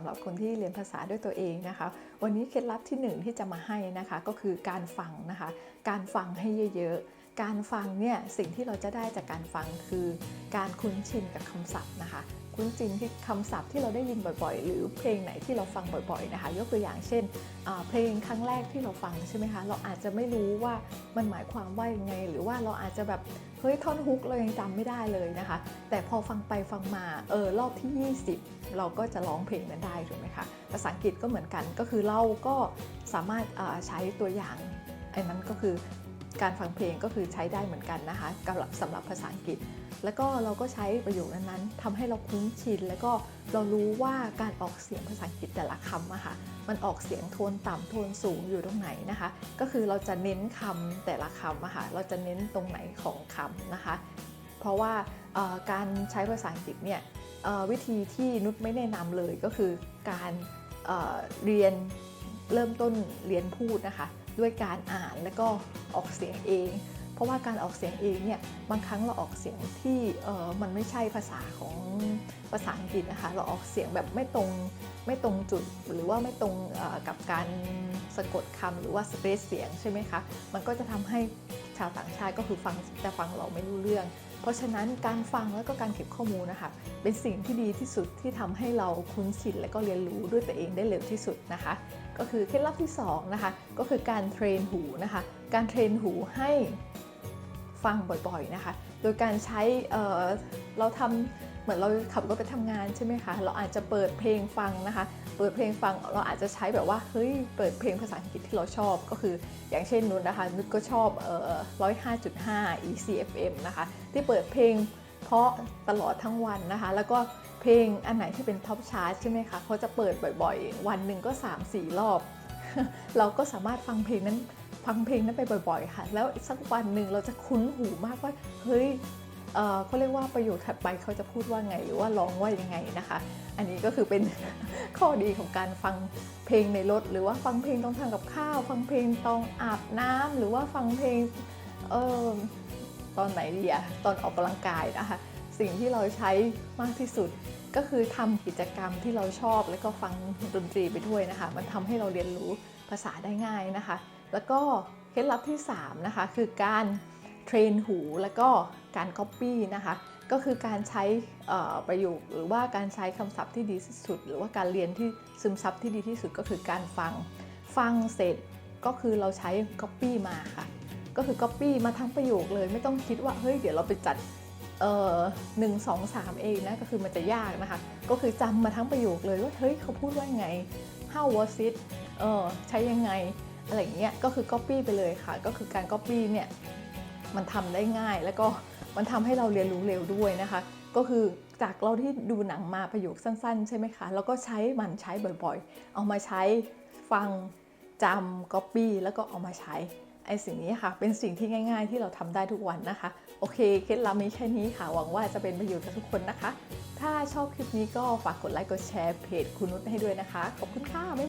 สำหรับคนที่เรียนภาษาด้วยตัวเองนะคะ วันนี้เคล็ดลับที่หนึ่งที่จะมาให้นะคะก็คือการฟังนะคะ การฟังให้เยอะๆ การฟังเนี่ยสิ่งที่เราจะได้จากการฟังคือ การคุ้นชินกับคำศัพท์นะคะ คุ้นชินที่คำศัพท์ที่เราได้ยินบ่อยๆ หรือเพลงไหนที่เราฟังบ่อยๆนะคะ ยกตัวอย่างเช่น เพลงครั้งแรกที่เราฟังใช่ไหมคะเราอาจจะไม่รู้ว่ามันหมายความว่ายังไง หรือว่าเราอาจจะแบบเฮ้ยท่อนฮุกเรายังจำไม่ได้เลยนะคะ แต่พอฟังไปฟังมาเออรอบที่ 20 เราก็จะร้องเพลงนั้นได้ถูกไหมคะภาษาอังกฤษก็เหมือนกันก็คือเราก็สามารถใช้ตัวอย่างไอ้นั้นก็คือ การฟังเพลงก็คือใช้ได้เหมือนกันนะคะสำหรับสำหรับภาษาอังกฤษ แล้วก็เราก็ใช้ประโยคนั้นๆทำให้เราคุ้นชิน แล้วก็เรารู้ว่าการออกเสียงภาษาอังกฤษแต่ละคำอะค่ะมันออกเสียงโทนต่ำโทนสูงอยู่ตรงไหนนะคะ ก็คือเราจะเน้นคำแต่ละคำอะค่ะเราจะเน้นตรงไหนของคำนะคะ เพราะว่าการใช้ภาษาอังกฤษเนี่ยวิธีที่นุชไม่แนะนำเลยก็คือการเเรียนเริ่มต้นเรียนพูดนะคะ ด้วยการอ่านแล้วก็ออกเสียงเอง เพราะว่าการออกเสียงเองเนี่ยบางครั้งเราออกเสียงที่เออมันไม่ใช่ภาษาของภาษาอังกฤษนะคะเราออกเสียงแบบไม่ตรงไม่ตรงจุดหรือว่าไม่ตรงกับการสะกดคำหรือว่าสเปซเสียงใช่ไหมคะมันก็จะทำให้ชาวต่างชาติก็คือฟังแต่ฟังเราไม่รู้เรื่อง เพราะฉะนั้นการฟังแล้วก็การเก็บข้อมูลนะคะเป็นสิ่งที่ดีที่สุดที่ทำให้เราคุ้นชินและก็เรียนรู้ด้วยตัวเองได้เร็วที่สุดนะคะ ก็คือเคล็ดลับที่สองนะคะก็คือการเทรนหูนะคะการเทรนหูให้ฟังบ่อยๆนะคะ โดยการใช้เเราทำเหมือนเราขับรถไปทำงานใช่ไหมคะ เราอาจจะเปิดเพลงฟังนะคะ เปิดเพลงฟังเราอาจจะใช้แบบว่าเฮ้ยเปิดเพลงภาษาอังกฤษที่เราชอบก็คือ อย่างเช่นนุชนะคะนุชก็ชอบเอ่อ105.5 ECFM นะคะที่เปิดเพลงเพราะตลอดทั้งวันนะคะ แล้วก็เพลงอันไหนที่เป็นท็อปชาร์ตใช่ไหมคะเขาจะเปิดบ่อยๆ วันหนึ่งก็ 3-4 รอบ เราก็สามารถฟังเพลงนั้นฟังเพลงนั้นไปบ่อย ๆ ค่ะ แล้วสักวันหนึ่งเราจะคุ้นหูมากว่า เฮ้ย เขาเรียกว่าประโยคถัดไปเขาจะพูดว่าไงหรือว่าร้องว่ายังไงนะคะ อันนี้ก็คือเป็นข้อดีของการฟังเพลงในรถ หรือว่าฟังเพลงตอนทำกับข้าว ฟังเพลงตอนอาบน้ำหรือว่าฟังเพลงเออตอนไหนดีอะตอนออกกำลังกายนะคะสิ่งที่เราใช้มากที่สุดก็คือทำกิจกรรมที่เราชอบแล้วก็ฟังดนตรีไปด้วยนะคะ มันทำให้เราเรียนรู้ภาษาได้ง่ายนะคะ แล้วก็เคล็ดลับที่3นะคะคือการ เทรนหูแล้วก็การก๊อปปี้นะคะก็คือการใช้ประโยคหรือว่าการใช้คำศัพท์ที่ดีที่สุด หรือว่าการเรียนที่ซึมซับที่ดีที่สุดก็คือการฟัง ฟังเสร็จก็คือเราใช้ก๊อปปี้มาค่ะ ก็คือก๊อปปี้มาทั้งประโยคเลย ไม่ต้องคิดว่าเฮ้ยเดี๋ยวเราไปจัดเอ่อหนึ่งสองสามเองนะก็คือมันจะยากนะคะ ก็คือจำมาทั้งประโยคเลยว่าเฮ้ยเขาพูดว่าไง how was it เออใช้ยังไงอะไรอย่างเงี้ยก็คือ copy ไปเลยค่ะ ก็คือการ copy เนี่ย มันทำได้ง่าย แล้วก็มันทำให้เราเรียนรู้เร็วด้วยนะคะ ก็คือจากเราที่ดูหนังมาประโยคสั้น ๆ ใช่ไหมคะ แล้วก็ใช้มันใช้บ่อยๆ เอามาใช้ฟังจำ copy แล้วก็เอามาใช้ไอ้สิ่งนี้ค่ะ เป็นสิ่งที่ง่าย ๆ ที่เราทำได้ทุกวันนะคะ โอเคเคล็ดลับมีแค่นี้ค่ะ หวังว่าจะเป็นประโยชน์กับทุกคนนะคะ ถ้าชอบคลิปนี้ก็ฝากกดไลค์กดแชร์เพจคุณนุชให้ด้วยนะคะ ขอบคุณค่ะ